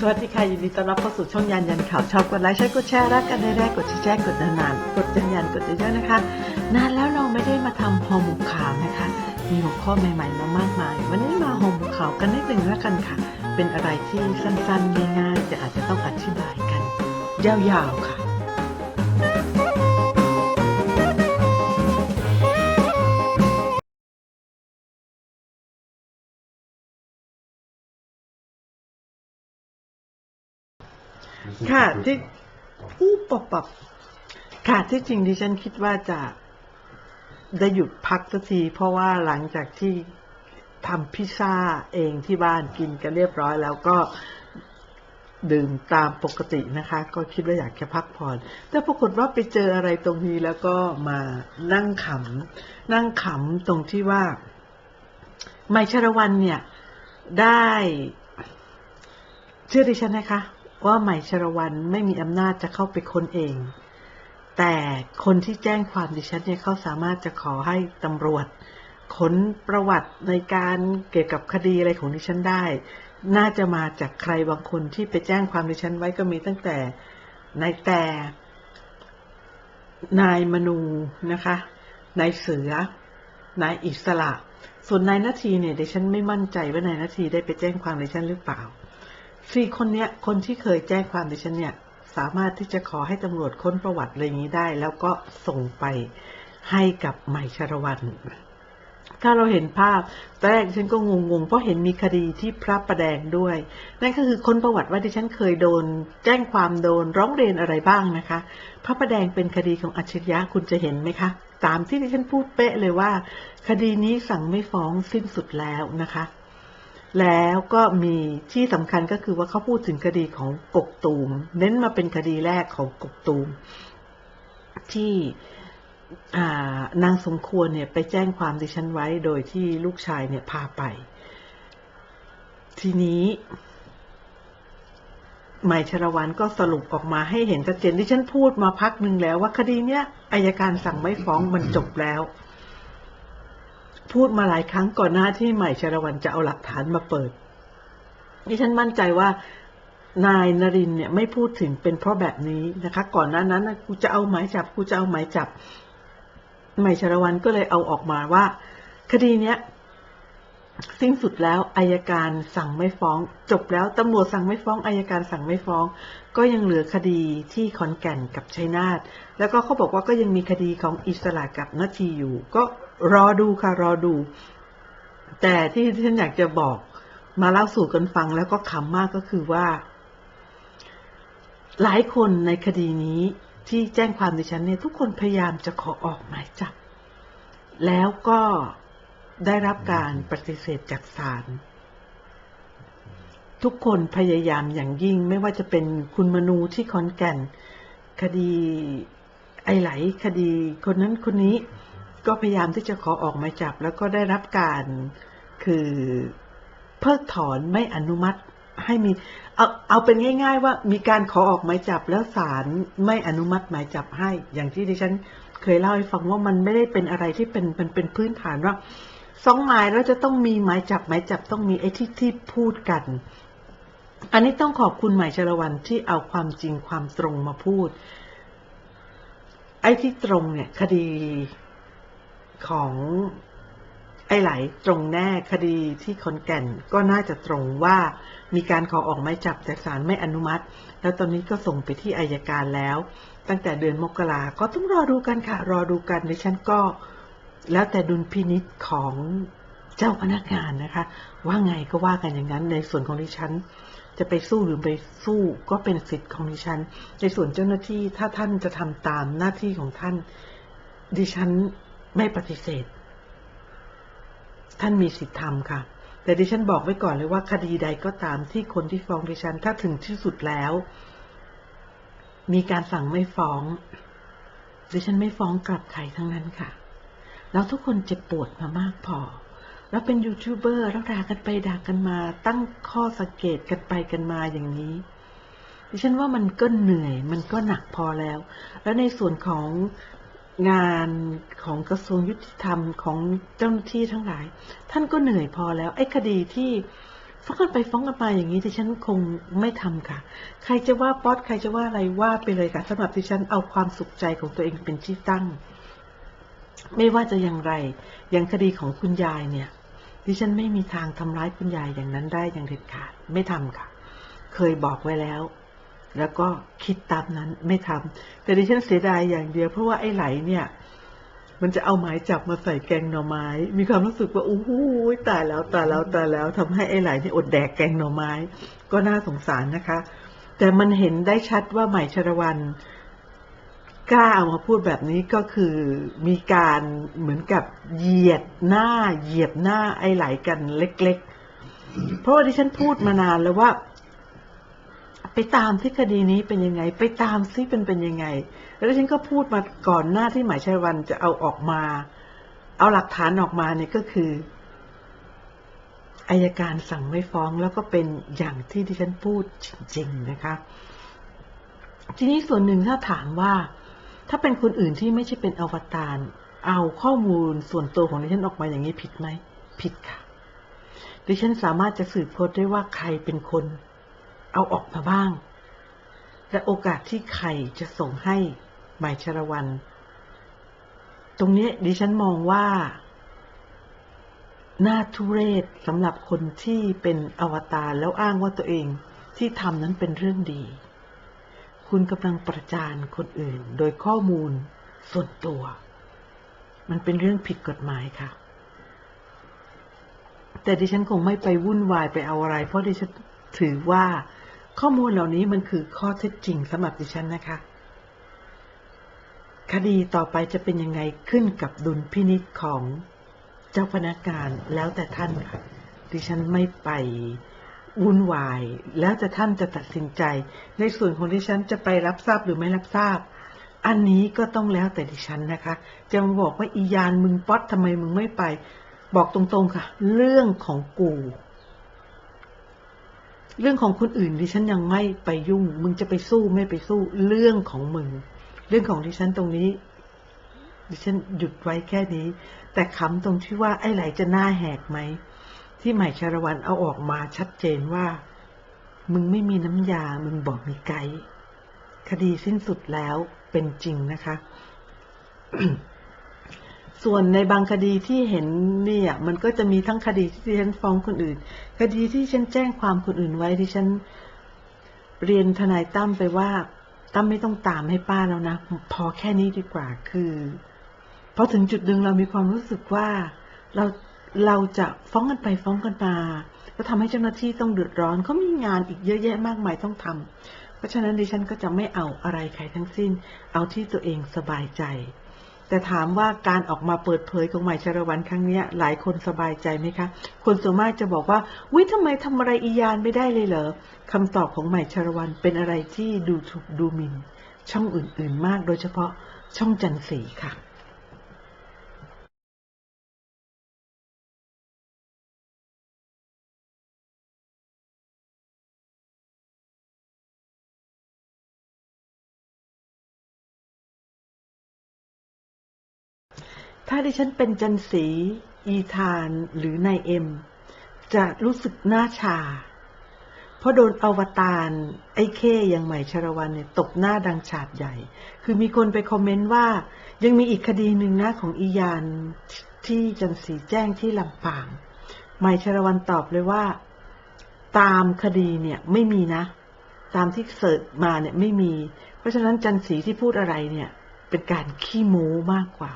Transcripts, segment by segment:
สวัสดีค่ะยินดีต้อนรับเข้าสู่ช่องยันยันข่าวชอบกดไลค์ใช้กดแชร์รักกันได้แรกกดแชร์กดนานๆกดยันยันกดเยอะๆนะคะ นานแล้วเราไม่ได้มาทำฮอร์โมนขาวนะคะ มีหัวข้อใหม่ๆมามากมาย วันนี้มาฮอร์โมนขาวกันนิดหนึ่งแล้วกันค่ะ เป็นอะไรที่สั้นๆง่ายๆแต่อาจจะต้องอธิบายกัน ยาวๆค่ะ ค่ะที่ผู้ปรับปับค่ะที่จริงดิฉันคิดว่าจะได้หยุดพักสักที เพราะว่าหลังจากที่ทำพิซซ่าเองที่บ้านกินกันเรียบร้อยแล้วก็ดื่มตามปกตินะคะ ก็คิดว่าอยากจะพักผ่อน แต่ปรากฏว่าไปเจออะไรตรงนี้แล้วก็มานั่งขำนั่งขำตรงที่ว่า ไมชรวันเนี่ย ได้ เชื่อดิฉันนะคะ ว่าใหม่ชรวันไม่มีอำนาจจะเข้าไปค้นเอง แต่คนที่แจ้งความดิฉันเนี่ยเขาสามารถจะขอให้ตำรวจค้นประวัติในการเกี่ยวกับคดีอะไรของดิฉันได้ น่าจะมาจากใครบางคนที่ไปแจ้งความดิฉันไว้ก็มีตั้งแต่นายแต่นายมนูนะคะนายเสือนายอิสระ ส่วนนายนาทีเนี่ยดิฉันไม่มั่นใจว่านายนาทีได้ไปแจ้งความดิฉันหรือเปล่า สี่คนเนี้ยคนที่เคยแจ้งความดิฉันเนี่ยสามารถที่จะขอให้ตำรวจค้นประวัติอะไรอย่างนี้ได้ แล้วก็ส่งไปให้กับใหม่ชรวัน ถ้าเราเห็นภาพแรกฉันก็งงๆ เพราะเห็นมีคดีที่พระประแดงด้วย นั่นก็คือค้นประวัติว่าดิฉันเคยโดน แจ้งความโดนร้องเรียนอะไรบ้างนะคะ พระประแดงเป็นคดีของอัจฉริยะคุณจะเห็นไหมคะ ตามที่ดิฉันพูดเป๊ะเลยว่า คดีนี้สั่งไม่ฟ้องสิ้นสุดแล้วนะคะ แล้วก็มีที่สำคัญก็คือว่าเขาพูดถึงคดีของกกตูม เน้นมาเป็นคดีแรกของกกตูม ที่นางสมควรเนี่ยไปแจ้งความดิฉันไว้โดยที่ลูกชายเนี่ยพาไป ทีนี้หมายชรวันก็สรุปออกมาให้เห็นชัดเจนที่ฉันพูดมาพักหนึ่งแล้วว่าคดีเนี้ยอายการสั่งไม่ฟ้องมันจบแล้ว พูดมาหลายครั้งก่อนหน้าที่ใหม่ชรวันจะเอาหลักฐานมาเปิดดิฉันมั่นใจว่านายนรินเนี่ยไม่พูดถึงเป็นเพราะแบบนี้นะคะ ก่อนหน้านั้นกูจะเอาหมายจับกูจะเอาหมายจับใหม่ชรวันก็เลยเอาออกมาว่า คดีเนี้ยสิ้นสุดแล้วอายการสั่งไม่ฟ้อง จบแล้วตำรวจสั่งไม่ฟ้องอายการสั่งไม่ฟ้อง ก็ยังเหลือคดีที่ขอนแก่นกับชัยนาทแล้วก็เขาบอกว่าก็ยังมีคดีของอิสระกับนาทีอยู่ ก็ รอดูค่ะรอดู แต่ที่ที่ฉันอยากจะบอกมาเล่าสู่กันฟังแล้วก็ขำมากก็คือว่า หลายคนในคดีนี้ที่แจ้งความดิฉันเนี่ยทุกคนพยายามจะขอออกหมายจับ แล้วก็ได้รับการปฏิเสธจากศาลทุกคนพยายามอย่างยิ่งไม่ว่าจะเป็นคุณมนูที่ขอนแก่น คดีไอไหล คดีคนนั้นคนนี้ ก็พยายามที่จะขอออกหมายจับ แล้วก็ได้รับการคือเพิกถอนไม่อนุมัติให้มีเอาเอาเป็นง่าย ๆ ว่ามีการขอออกหมายจับแล้วศาลไม่อนุมัติหมายจับให้ อย่างที่ดิฉันเคยเล่าให้ฟังว่ามันไม่ได้เป็นอะไรที่เป็นเป็นเป็นพื้นฐานว่าสองหมายแล้วจะต้องมีหมายจับหมายจับต้องมีไอ้ที่ที่พูดกัน อันนี้ต้องขอบคุณหมายชรวันที่เอาความจริงความตรงมาพูด ไอ้ที่ตรงเนี่ยคดี ของไอ้ไหลตรงแน่คดีที่ขนแก่นก็น่าจะตรงว่ามีการขอออกหมายจับจากศาลไม่อนุมัติ แล้วตอนนี้ก็ส่งไปที่อายการแล้ว ตั้งแต่เดือนมกราก็ต้องรอดูกันค่ะ รอดูกันดิฉันก็ แล้วแต่ดุลพินิษของเจ้าพนักงานนะคะ ว่าไงก็ว่ากันอย่างนั้นในส่วนของดิฉัน จะไปสู้หรือไปสู้ก็เป็นสิทธิ์ของดิฉัน ในส่วนเจ้าหน้าที่ถ้าท่านจะทำตามหน้าที่ของท่าน ดิฉัน ไม่ปฏิเสธ ท่านมีสิทธิ์ทำค่ะ แต่ดิฉันบอกไว้ก่อนเลยว่าคดีใดก็ตามที่คนที่ฟ้องดิฉัน ถ้าถึงที่สุดแล้ว มีการสั่งไม่ฟ้อง ดิฉันไม่ฟ้องกลับใครทั้งนั้นค่ะ แล้วทุกคนเจ็บปวดมามากพอ แล้วเป็นยูทูบเบอร์แล้วด่ากันไปด่ากันมา ตั้งข้อสังเกตกันไปกันมาอย่างนี้ดิฉันว่ามันก็เหนื่อย มันก็หนักพอแล้ว แล้วในส่วนของ งานของกระทรวงยุติธรรมของเจ้าหน้าที่ทั้งหลาย ท่านก็เหนื่อยพอแล้ว ไอ้คดีที่ฟ้องกันไปฟ้องกันมาอย่างนี้ดิฉันคงไม่ทำค่ะ ใครจะว่าป๊อตใครจะว่าอะไรว่าไปเลยค่ะสำหรับดิฉันเอาความสุขใจของตัวเองเป็นที่ตั้ง ไม่ว่าจะอย่างไรอย่างคดีของคุณยายเนี่ย ดิฉันไม่มีทางทำร้ายคุณยายอย่างนั้นได้อย่างเด็ดขาดไม่ทำค่ะ เคยบอกไว้แล้ว แล้วก็คิดตามนั้นไม่ทำแต่ดิฉันเสียดายอย่างเดียว เพราะว่าไอ้ไหลเนี่ย มันจะเอาหมายจับมาใส่แกงหน่อไม้ มีความรู้สึกว่าอู้หูตายแล้วตายแล้วตายแล้วทำให้ไอ้ไหลนี่อดแดกแกงหน่อไม้ ก็น่าสงสารนะคะ แต่มันเห็นได้ชัดว่าใหม่ชรวันกล้าเอามาพูดแบบนี้ก็คือมีการเหมือนกับเหยียดหน้าเหยียบหน้าไอ้ไหลกันเล็ก ๆ เพราะว่าที่ฉันพูดมานานแล้วว่า ไปตามที่คดีนี้เป็นยังไง ไปตามซิเป็นเป็นยังไง แล้วฉันก็พูดมาก่อนหน้าที่หมายชัยวันจะเอาออกมา เอาหลักฐานออกมาเนี่ยก็คืออายการสั่งไม่ฟ้องแล้วก็เป็นอย่างที่ที่ฉันพูดจริง ๆ นะคะ ทีนี้ส่วนหนึ่งถ้าถามว่า ถ้าเป็นคนอื่นที่ไม่ใช่เป็นอวตารเอาข้อมูลส่วนตัวของดิฉันออกมาอย่างนี้ผิดไหม ผิดค่ะ ดิฉันสามารถจะสืบค้นได้ว่าใครเป็นคน เอาออกมาบ้าง และโอกาสที่ใครจะส่งให้หมายชรวัน ตรงนี้ดิฉันมองว่าน่าทุเรศสำหรับคนที่เป็นอวตารแล้วอ้างว่าตัวเองที่ทำนั้นเป็นเรื่องดี คุณกำลังประจานคนอื่นโดยข้อมูลส่วนตัว มันเป็นเรื่องผิดกฎหมายค่ะ แต่ดิฉันคงไม่ไปวุ่นวายไปเอาอะไร เพราะดิฉันถือว่า ข้อมูลเหล่านี้มันคือข้อเท็จจริงสำหรับดิฉันนะคะ คดีต่อไปจะเป็นยังไงขึ้นกับดุลพินิจของเจ้าพนักงานแล้วแต่ท่านค่ะ ดิฉันไม่ไปวุ่นวาย แล้วแต่ท่านจะตัดสินใจ ในส่วนของดิฉันจะไปรับทราบหรือไม่รับทราบ อันนี้ก็ต้องแล้วแต่ดิฉันนะคะ จะมาบอกว่าอียานมึงป๊อตทำไมมึงไม่ไป บอกตรงๆค่ะ เรื่องของกู เรื่องของคนอื่นดิฉันยังไม่ไปยุ่ง มึงจะไปสู้ไม่ไปสู้เรื่องของมึง เรื่องของดิฉันตรงนี้ ดิฉันหยุดไว้แค่นี้ แต่ขำตรงที่ว่าไอ้ไหลจะหน้าแหกไหม ที่ใหม่ชาละวันเอาออกมาชัดเจนว่า มึงไม่มีน้ำยา มึงบอกมีไกด์คดีสิ้นสุดแล้วเป็นจริงนะคะ ส่วนในบางคดีที่เห็นเนี่ยมันก็จะมีทั้งคดีที่ฉันฟ้องคนอื่น คดีที่ฉันแจ้งความคนอื่นไว้ที่ฉันเรียนทนายตั้มไปว่าตั้มไม่ต้องตามให้ป้าแล้วนะ พอแค่นี้ดีกว่าคือพอถึงจุดหนึ่งเรามีความรู้สึกว่าเราเราจะฟ้องกันไปฟ้องกันมาก็ทำให้เจ้าหน้าที่ต้องเดือดร้อนเขามีงานอีกเยอะแยะมากมายต้องทำเพราะฉะนั้นดิฉันก็จะไม่เอาอะไรใครทั้งสิ้น เอาที่ตัวเองสบายใจ แต่ถามว่าการออกมาเปิดเผยของใหม่ชรวันครั้งนี้หลายคนสบายใจไหมคะ คนส่วนมากจะบอกว่าวิทำไมทำอะไรอียานไม่ได้เลยเหรอคำตอบของใหม่ชรวันเป็นอะไรที่ดูถูกดูหมิน่น ช่องอื่นๆมากโดยเฉพาะช่องจันสีค่ะ ถ้าดิฉันเป็นจันสี อีธานหรือนายเอ็ม จะรู้สึกหน้าชา เพราะโดนอวตารไอ้เข้อย่างใหม่ชรวันเนี่ยตบหน้าดังฉาดใหญ่ คือมีคนไปคอมเมนต์ว่า ยังมีอีกคดีหนึ่งนะของอียานที่จันสีแจ้งที่ลำปาง ใหม่ชรวันตอบเลยว่า ตามคดีเนี่ยไม่มีนะ ตามที่เสิร์ชมาเนี่ยไม่มี เพราะฉะนั้นจันสีที่พูดอะไรเนี่ยเป็นการขี้โม้มากกว่า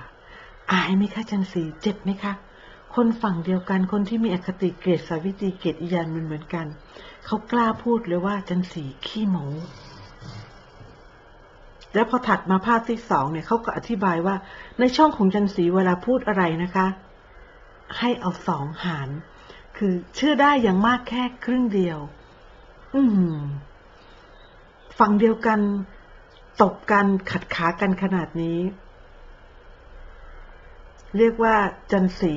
อายไหมคะจันสีเจ็บไหมคะ คนฝั่งเดียวกันคนที่มีอคติเกรดสาวิตรีเกรดอียานมันเหมือนกัน เขากล้าพูดเลยว่าจันสีขี้โม้แล้วพอถัดมาภาพที่สองเนี่ยเขาก็อธิบายว่าในช่องของจันสีเวลาพูดอะไรนะคะ ให้เอาสองหาร คือเชื่อได้อย่างมากแค่ครึ่งเดียว อืมฝั่งเดียวกัน ตบกันขัดขากันขนาดนี้ เรียกว่าจันสี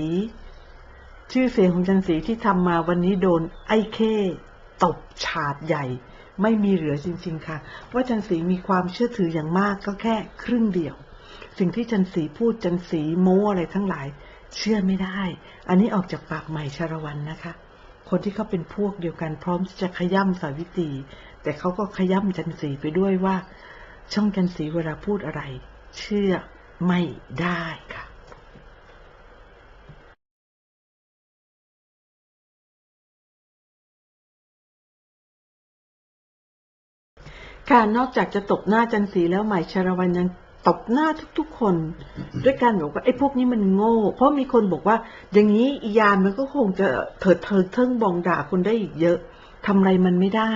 ชื่อเสียงของจันสีที่ทำมาวันนี้โดนไอ้เข้ตบฉาดใหญ่ ไม่มีเหลือจริง ๆ ค่ะ ว่าจันสีมีความเชื่อถืออย่างมากก็แค่ครึ่งเดียว สิ่งที่จันสีพูดจันสีโม้อะไรทั้งหลาย เชื่อไม่ได้ อันนี้ออกจากปากใหม่ชารวันนะคะ คนที่เขาเป็นพวกเดียวกันพร้อมที่จะขย่ำสาวิตรีแต่เขาก็ขย่ำจันสีไปด้วยว่า ช่องจันสีเวลาพูดอะไร เชื่อไม่ได้ค่ะ ค่ะนอกจากจะตบหน้าจันสีแล้วใหม่ชาละวันยังตบหน้าทุกๆคน ด้วยการบอกว่าไอ้พวกนี้มันโง่ เพราะมีคนบอกว่า อย่างนี้อียานมันก็คงจะเถิดเถิดเทิงบองด่าคนได้อีกเยอะทำอะไรมันไม่ได้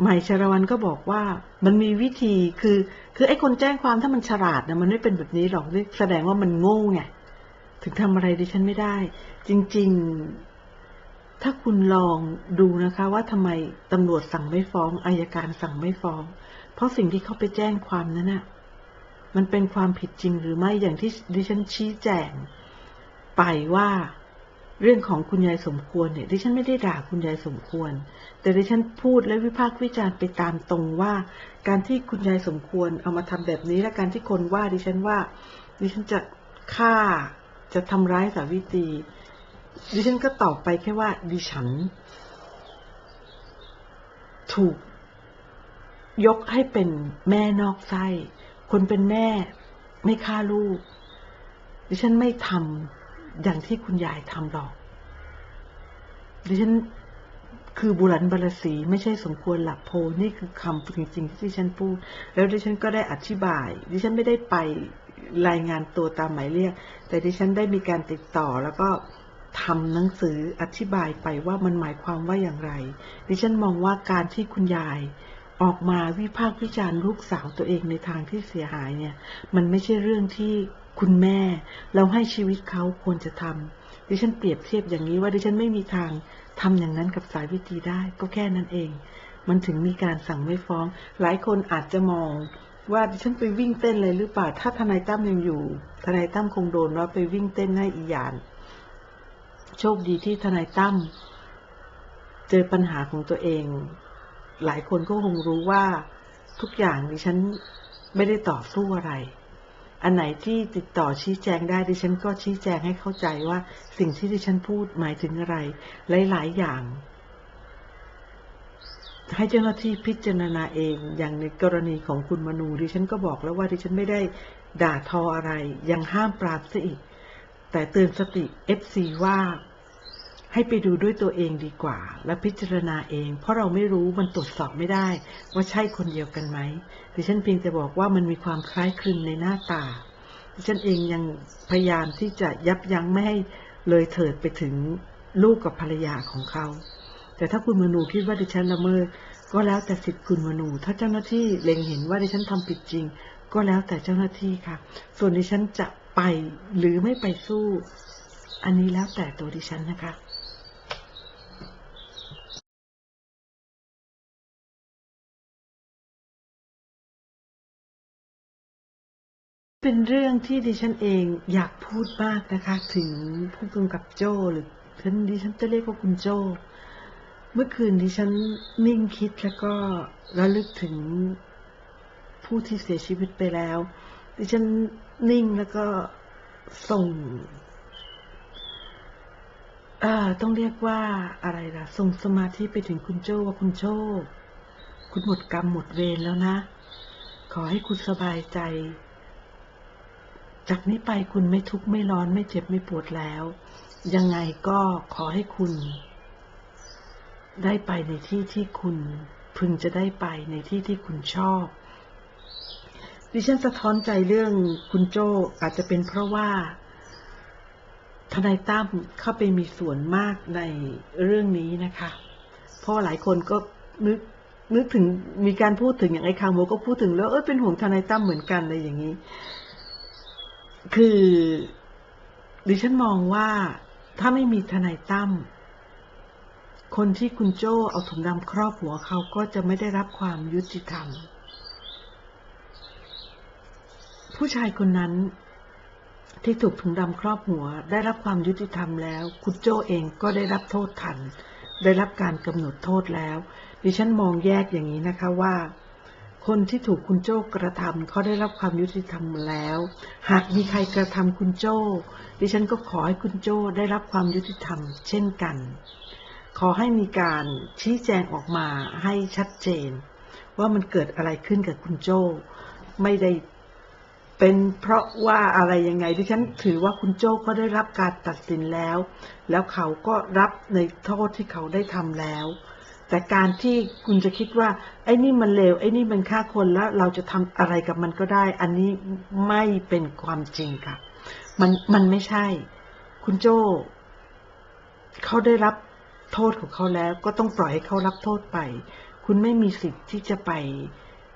ใหม่ชาละวันก็บอกว่ามันมีวิธีคือ คือไอ้คนแจ้งความถ้ามันฉลาดนะมันไม่เป็นแบบนี้หรอกแสดงว่ามันโง่ไงถึงทำอะไรดิฉันไม่ได้ จริง ๆ ถ้าคุณลองดูนะคะว่าทำไมตำรวจสั่งไม่ฟ้องอายการสั่งไม่ฟ้อง เพราะสิ่งที่เขาไปแจ้งความนั้นน่ะมันเป็นความผิดจริงหรือไม่อย่างที่ดิฉันชี้แจง ไปว่าเรื่องของคุณยายสมควรเนี่ยดิฉันไม่ได้ด่าคุณยายสมควร แต่ดิฉันพูดและวิพากษ์วิจารณ์ไปตามตรงว่า การที่คุณยายสมควรเอามาทำแบบนี้ และการที่คนว่าดิฉันว่า ดิฉันจะฆ่าจะทำร้ายสาวิตรี ดิฉันก็ตอบไปแค่ว่า ดิฉัน ถูก ยกให้เป็นแม่นอกไส้ คนเป็นแม่ไม่ฆ่าลูก ดิฉันไม่ทำอย่างที่คุณยายทำหรอก ดิฉันคือบุรันบารสีไม่ใช่สมควรหลับโพนี่คือคำจริงๆที่ดิฉันพูด แล้วดิฉันก็ได้อธิบาย ดิฉันไม่ได้ไปรายงานตัวตามหมายเรียก แต่ดิฉันได้มีการติดต่อแล้วก็ ทำหนังสืออธิบายไปว่ามันหมายความว่าอย่างไร ดิฉันมองว่าการที่คุณยายออกมาวิพากษ์วิจารณ์ลูกสาวตัวเองในทางที่เสียหายเนี่ย มันไม่ใช่เรื่องที่คุณแม่ เราให้ชีวิตเขาควรจะทำดิฉันเปรียบเทียบอย่างนี้ว่าดิฉันไม่มีทางทำอย่างนั้นกับสายวิธีได้ ก็แค่นั้นเอง มันถึงมีการสั่งไม่ฟ้อง หลายคนอาจจะมองว่าดิฉันไปวิ่งเต้นเลยหรือเปล่า ถ้าทนายตั้มยังอยู่ ทนายตั้มคงโดนว่าไปวิ่งเต้นให้อีหยาน โชคดีที่ทนายตั้มเจอปัญหาของตัวเอง หลายคนก็คงรู้ว่าทุกอย่างดิฉันไม่ได้ต่อสู้อะไร อันไหนที่ติดต่อชี้แจงได้ดิฉันก็ชี้แจงให้เข้าใจว่าสิ่งที่ดิฉันพูดหมายถึงอะไร หลาย ๆ อย่าง ให้เจ้าหน้าที่พิจารณาเอง อย่างในกรณีของคุณมนูดิฉันก็บอกแล้วว่าดิฉันไม่ได้ด่าทออะไร ยังห้ามปราบซะอีก แต่เตือนสติ FC ว่า ให้ไปดูด้วยตัวเองดีกว่า และพิจารณาเอง เพราะเราไม่รู้มันตรวจสอบไม่ได้ ว่าใช่คนเดียวกันไหมดิฉันเพียงแต่บอกว่ามันมีความคล้ายคลึงในหน้าตาดิฉันเองยังพยายามที่จะยับยั้งไม่ให้เลยเถิดไปถึงลูกกับภรรยาของเขา แต่ถ้าคุณมนูคิดว่าดิฉันละเมิดก็แล้วแต่สิทธิ์คุณมนู ถ้าเจ้าหน้าที่เล็งเห็นว่าดิฉันทำผิดจริง ก็แล้วแต่เจ้าหน้าที่ค่ะ ส่วนดิฉันจะไปหรือไม่ไปสู้ อันนี้แล้วแต่ตัวดิฉันนะคะ เป็นเรื่องที่ดิฉันเองอยากพูดมากนะคะ ถึงผู้กำกับโจ้หรือท่านดิฉันจะเรียกว่าคุณโจ้เมื่อคืนดิฉันนิ่งคิดแล้วก็ระลึกถึงผู้ที่เสียชีวิตไปแล้ว ดิฉันนิ่งแล้วก็ส่งเอ่อต้องเรียกว่าอะไรล่ะ ส่งสมาธิไปถึงคุณโจ้ว่าคุณโจ้คุณหมดกรรมหมดเวรแล้วนะ ขอให้คุณสบายใจ จากนี้ไปคุณไม่ทุกข์ไม่ร้อนไม่เจ็บไม่ปวดแล้ว ยังไงก็ขอให้คุณ ได้ไปในที่ที่คุณพึงจะได้ไปในที่ที่คุณชอบ ดิฉันสะท้อนใจเรื่องคุณโจอาจจะเป็นเพราะว่าทนายตั้มเข้าไปมีส่วนมากในเรื่องนี้นะคะ เพราะหลายคนก็นึกนึกถึงมีการพูดถึงอย่างไอ้คางโมก็พูดถึงแล้วเออเป็นห่วงทนายตั้มเหมือนกันอะไรอย่างนี้ คือดิฉันมองว่าถ้าไม่มีทนายตั้มคนที่คุณโจ้เอาถุงดำครอบหัวเขาก็จะไม่ได้รับความยุติธรรม ผู้ชายคนนั้นที่ถูกถุงดำครอบหัว ได้รับความยุติธรรมแล้ว คุณโจ้เองก็ได้รับโทษทัน ได้รับการกำหนดโทษแล้ว ดิฉันมองแยกอย่างนี้นะคะว่า คนที่ถูกคุณโจ้กระทำเขาได้รับความยุติธรรมแล้ว หากมีใครกระทำคุณโจ้ ดิฉันก็ขอให้คุณโจ้ได้รับความยุติธรรม เช่นกัน ขอให้มีการชี้แจงออกมาให้ชัดเจน ว่ามันเกิดอะไรขึ้นกับคุณโจ้ไม่ได้เป็นเพราะว่าอะไรยังไงดิฉันถือว่าคุณโจ้ก็ได้รับการตัดสินแล้ว แล้วเขาก็รับในโทษที่เขาได้ทำแล้ว แต่การที่คุณจะคิดว่า ไอ้นี่มันเลวไอ้นี่มันฆ่าคนแล้วเราจะทำอะไรกับมันก็ได้ อันนี้ไม่เป็นความจริงค่ะ มันมันไม่ใช่ คุณโจ้เขาได้รับโทษของเขาแล้ว ก็ต้องปล่อยให้เขารับโทษไป คุณไม่มีสิทธิ์ที่จะไป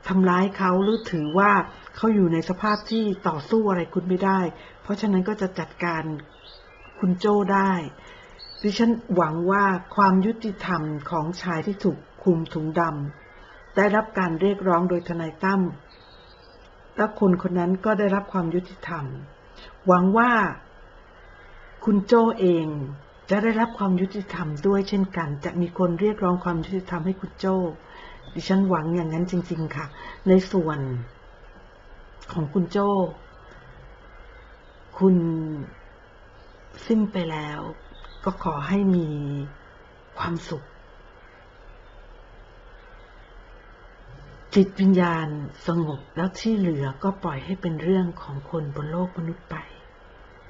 ทำร้ายเขาหรือถือว่าเขาอยู่ในสภาพที่ต่อสู้อะไรคุณไม่ได้ เพราะฉะนั้นก็จะจัดการคุณโจ้ได้ ดิฉันหวังว่าความยุติธรรมของชายที่ถูกคุมถุงดำได้รับการเรียกร้องโดยทนายตั้มและคนคนนั้นก็ได้รับความยุติธรรม หวังว่าคุณโจ้เองจะได้รับความยุติธรรมด้วยเช่นกัน จะมีคนเรียกร้องความยุติธรรมให้คุณโจ้ดิฉันหวังอย่างนั้นจริง ๆ ค่ะ ในส่วนของคุณโจ้คุณสิ้นไปแล้ว ก็ขอให้มีความสุข จิตวิญญาณสงบแล้วที่เหลือก็ปล่อยให้เป็นเรื่องของคนบนโลกมนุษย์ไป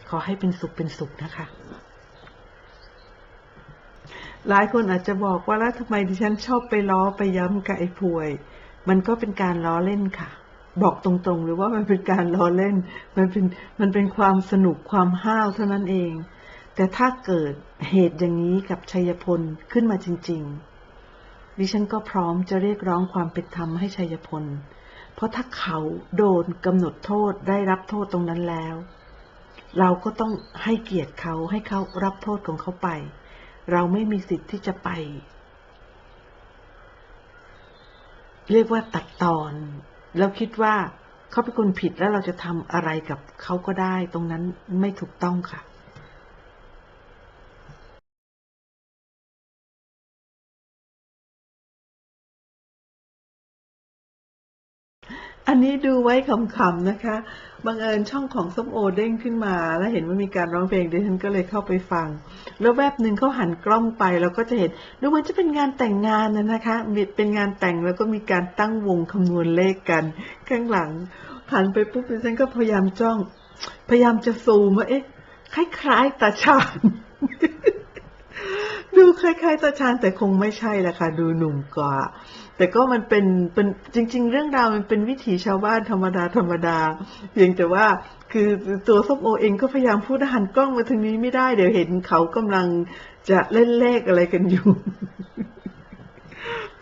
ขอให้เป็นสุขเป็นสุขนะคะ หลายคนอาจจะบอกว่าแล้วทำไมดิฉันชอบไปล้อไปย้ำกับไอ้พวย มันก็เป็นการล้อเล่นค่ะบอกตรงๆ หรือว่ามันเป็นการล้อเล่น มันเป็น มันเป็นความสนุกความห้าวเท่านั้นเอง แต่ถ้าเกิดเหตุอย่างนี้กับชัยพลขึ้นมาจริง ๆ ดิฉันก็พร้อมจะเรียกร้องความเป็นธรรมให้ชัยพล เพราะถ้าเขาโดนกำหนดโทษได้รับโทษตรงนั้นแล้ว เราก็ต้องให้เกียรติเขาให้เขารับโทษของเขาไป เราไม่มีสิทธิ์ที่จะไป เรียกว่าตัดตอน แล้วคิดว่าเขาเป็นคนผิดแล้วเราจะทำอะไรกับเขาก็ได้ ตรงนั้นไม่ถูกต้องค่ะ อันนี้ดูไว้ขำๆนะคะ บังเอิญช่องของส้มโอเด้งขึ้นมา แล้วเห็นว่ามีการร้องเพลงดิฉันก็เลยเข้าไปฟัง แล้วแวบหนึ่งเขาหันกล้องไปเราก็จะเห็นดูมันจะเป็นงานแต่งงานนะนะคะ เป็นงานแต่งแล้วก็มีการตั้งวงคำนวณเลขกัน ข้างหลังหันไปปุ๊บดิฉันก็พยายามจ้อง พยายามจะซูมว่าเอ๊ะคล้ายๆตาชาญดูคล้ายๆตาชาญแต่คงไม่ใช่ละค่ะ ดูหนุ่มกว่า แต่ก็มันเป็นเป็นจริง ๆ เรื่องราวมันเป็นวิถีชาวบ้านธรรมดาธรรมดา เพียงแต่ว่าคือตัวส้มโอเองก็พยายามพูดหันกล้องมาทางนี้ไม่ได้เดี๋ยวเห็นเขากำลังจะเล่นเลขอะไรกันอยู่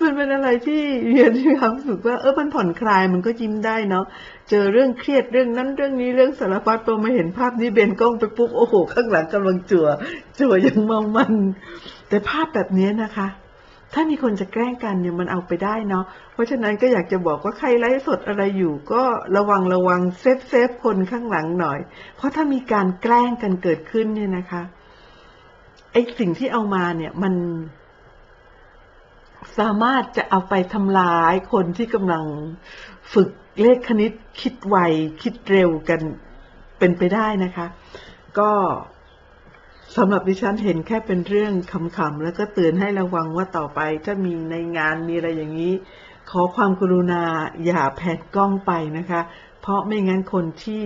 มันเป็นอะไรที่เรียนมีความรู้สึกว่าเออมันผ่อนคลายมันก็ยิ้มได้เนาะเจอเรื่องเครียดเรื่องนั้นเรื่องนี้เรื่องสารพัดพอมาเห็นภาพนี้เบนกล้องไปปุ๊บโอ้โหข้างหลังกำลังจั่วจั่วยังเมามัน แต่ภาพแบบนี้นะคะ ถ้ามีคนจะแกล้งกันเนี่ยมันเอาไปได้เนาะ เพราะฉะนั้นก็อยากจะบอกว่าใครไลฟ์สดอะไรอยู่ก็ระวังระวังเซฟเซฟคนข้างหลังหน่อย เพราะถ้ามีการแกล้งกันเกิดขึ้นเนี่ยนะคะไอสิ่งที่เอามาเนี่ยมัน สามารถจะเอาไปทำลายคนที่กำลังฝึกเลขคณิตคิดไวคิดเร็วกันเป็นไปได้นะคะ ก็ สำหรับดิฉันเห็นแค่เป็นเรื่องขำๆแล้วก็เตือนให้ระวังว่าต่อไป ถ้ามีในงานมีอะไรอย่างนี้ ขอความกรุณาอย่าแผดกล้องไปนะคะ เพราะไม่งั้นคนที่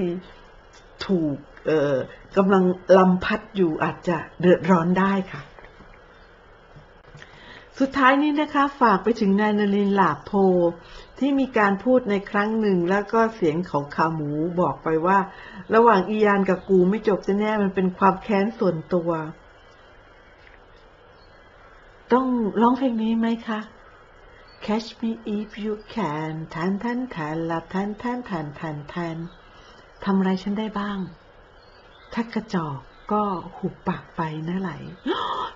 ถูกกำลังลำพัดอยู่อาจจะเดือดร้อนได้ค่ะ สุดท้ายนี้นะคะฝากไปถึงนายนรินทร์หลาโพ ที่มีการพูดในครั้งหนึ่งแล้วก็เสียงของขาหมูบอกไปว่า ระหว่างอียานกับกูไม่จบจะแน่มันเป็นความแค้นส่วนตัว ต้องร้องเพลงนี้ไหมคะ Catch me if you can ทันทันทันลับทันทันทันทันทันทำอะไรฉันได้บ้างถ้ากระจอก ก็หุบปากไปนะไหล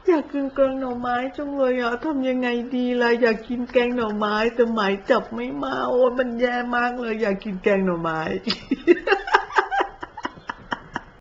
อยากกินแกงหน่อไม้จังเลยอะทำยังไงดีล่ะอยากกินแกงหน่อไม้แต่หมายจับไม่มาโอ้มันแย่มากเลย อยากกินแกงหน่อไม้